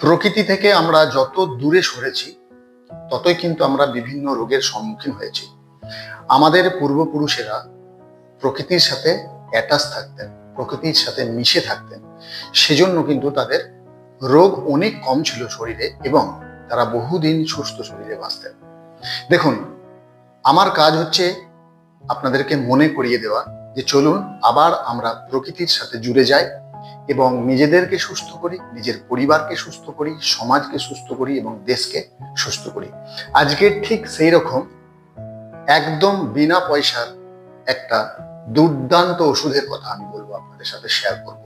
প্রকৃতি থেকে আমরা যত দূরে সরেছি, ততই কিন্তু আমরা বিভিন্ন রোগের সম্মুখীন হয়েছি। আমাদের পূর্বপুরুষেরা প্রকৃতির সাথে অ্যাটাচ থাকতেন, প্রকৃতির সাথে মিশে থাকতেন। সেজন্য কিন্তু তাদের রোগ অনেক কম ছিল শরীরে এবং তারা বহুদিন সুস্থ শরীরে বাঁচতেন। দেখুন, আমার কাজ হচ্ছে আপনাদেরকে মনে করিয়ে দেওয়া যে চলুন আবার আমরা প্রকৃতির সাথে জুড়ে যাই এবং নিজেদেরকে সুস্থ করি, নিজের পরিবারকে সুস্থ করি, সমাজকে সুস্থ করি এবং দেশকে সুস্থ করি। আজকে ঠিক সেই রকম একদম বিনা পয়সার একটা দুর্দান্ত ওষুধের কথা আমি বলব আপনাদের সাথে শেয়ার করব,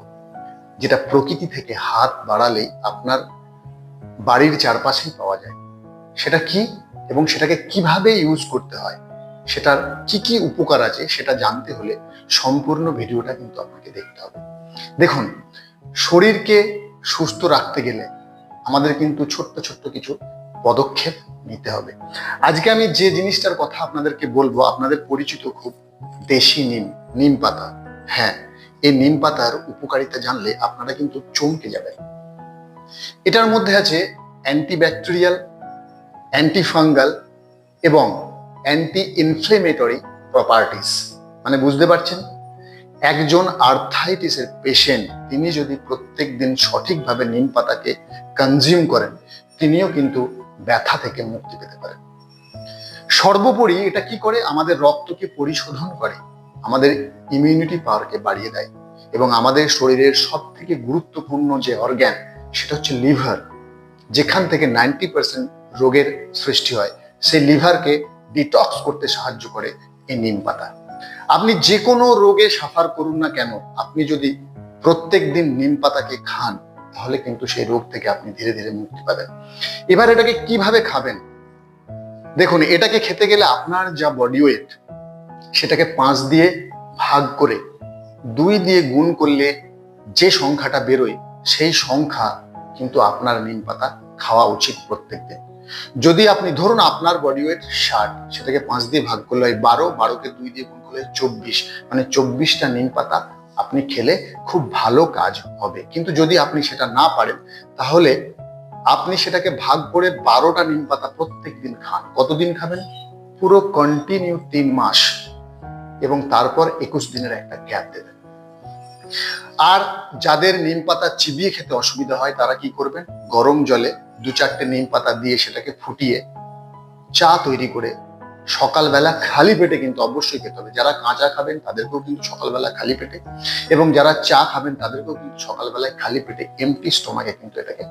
যেটা প্রকৃতি থেকে হাত বাড়ালেই আপনার বাড়ির চারপাশেই পাওয়া যায়। সেটা কি এবং সেটাকে কীভাবে ইউজ করতে হয়, সেটার কি কি উপকার আছে সেটা জানতে হলে সম্পূর্ণ ভিডিওটা কিন্তু আপনাকে দেখতে হবে। দেখুন, শরীরকে সুস্থ রাখতে গেলে আমাদের কিন্তু ছোট্ট ছোট্ট কিছু পদক্ষেপ নিতে হবে। আজকে আমি যে জিনিসটার কথা আপনাদেরকে বলব, আপনাদের পরিচিত খুব দেশি নিম নিম পাতা। হ্যাঁ এই নিম পাতার উপকারিতা জানলে আপনারা কিন্তু চমকে যাবেন। এটার মধ্যে আছে অ্যান্টিব্যাকটেরিয়াল, অ্যান্টিফাঙ্গাল এবং অ্যান্টি ইনফ্লেমেটরি প্রপার্টিস। মানে বুঝতে পারছেন? একজন আর্থাইটিসের পেশেন্ট তিনি যদি প্রত্যেক দিন সঠিকভাবে নিম পাতাকে কনজিউম করেন, তিনিও কিন্তু ব্যথা থেকে মুক্তি পেতে পারেন। সর্বোপরি এটা কি করে? আমাদের রক্তকে পরিশোধন করে, আমাদের ইমিউনিটি পাওয়ারকে বাড়িয়ে দেয় এবং আমাদের শরীরের সব থেকে গুরুত্বপূর্ণ যে অর্গ্যান সেটা হচ্ছে লিভার যেখান থেকে নাইনটি পার্সেন্ট রোগের সৃষ্টি হয়। সেই লিভারকে ডিটক্স করতে সাহায্য করে এই নিম পাতা। আপনি যে কোনো রোগে সাফার করুন না কেন, আপনি যদি প্রত্যেক দিন নিম পাতাকে খান, তাহলে কিন্তু সেই রোগ থেকে আপনি ধীরে ধীরে মুক্তি পাবেন। এবার এটাকে কীভাবে খাবেন? দেখুন, এটাকে খেতে গেলে আপনার যা বডি ওয়েট সেটাকে পাঁচ দিয়ে ভাগ করে দুই দিয়ে গুণ করলে যে সংখ্যাটা বেরোয়, সেই সংখ্যা কিন্তু আপনার নিম পাতা খাওয়া উচিত প্রত্যেক দিন যদি আপনি ধরুন আপনার বডি ওয়েট ষাট, সেটাকে পাঁচ দিয়ে ভাগ করলে হয় বারো, বারোকে দুই দিয়ে গুণ করলে চব্বিশ মানে চব্বিশটা নিম পাতা আপনি খেলে খুব ভালো কাজ হবে। কিন্তু যদি আপনি সেটা না পারেন, তাহলে আপনি সেটাকে ভাগ করে বারোটা নিম পাতা প্রত্যেক দিন খান। কতদিন খাবেন? পুরো কন্টিনিউ তিন মাস এবং তারপর একুশ দিনের একটা গ্যাপ দেবেন। আর যাদের নিম পাতা চিবিয়ে খেতে অসুবিধা হয়, তারা কি করবেন? গরম জলে দু চারটে নিম পাতা দিয়ে সেটাকে ফুটিয়ে চা তৈরি করে সকালবেলা খালি পেটে কিন্তু অবশ্যই খেতে হবে। যারা কাঁচা খাবেন তাদেরকেও কিন্তু সকালবেলা খালি পেটে এবং যারা চা খাবেন তাদেরকেও কিন্তু সকালবেলায় খালি পেটে এমটি স্টোমাকে কিন্তু এটাকে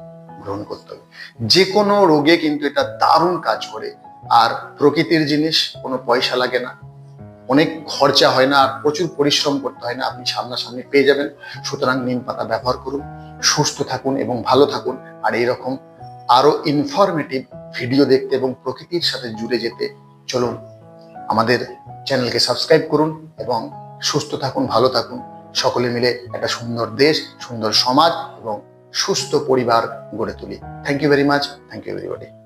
গ্রহণ করতে হবে। যে কোনো রোগে কিন্তু এটা দারুণ কাজ করে। আর প্রকৃতির জিনিস, কোনো পয়সা লাগে না। অনেক খরচা হয় না, আর প্রচুর পরিশ্রম করতে হয় না। আপনি সামনাসামনি পেয়ে যাবেন। সুতরাং নিম পাতা ব্যবহার করুন, সুস্থ থাকুন এবং ভালো থাকুন। আর এইরকম আরও ইনফরমেটিভ ভিডিও দেখতে এবং প্রকৃতির সাথে জুড়ে যেতে চলুন। আমাদের চ্যানেলকে সাবস্ক্রাইব করুন এবং সুস্থ থাকুন, ভালো থাকুন। সকলে মিলে একটা সুন্দর দেশ, সুন্দর সমাজ এবং সুস্থ পরিবার গড়ে তুলি। Thank you very much thank you everybody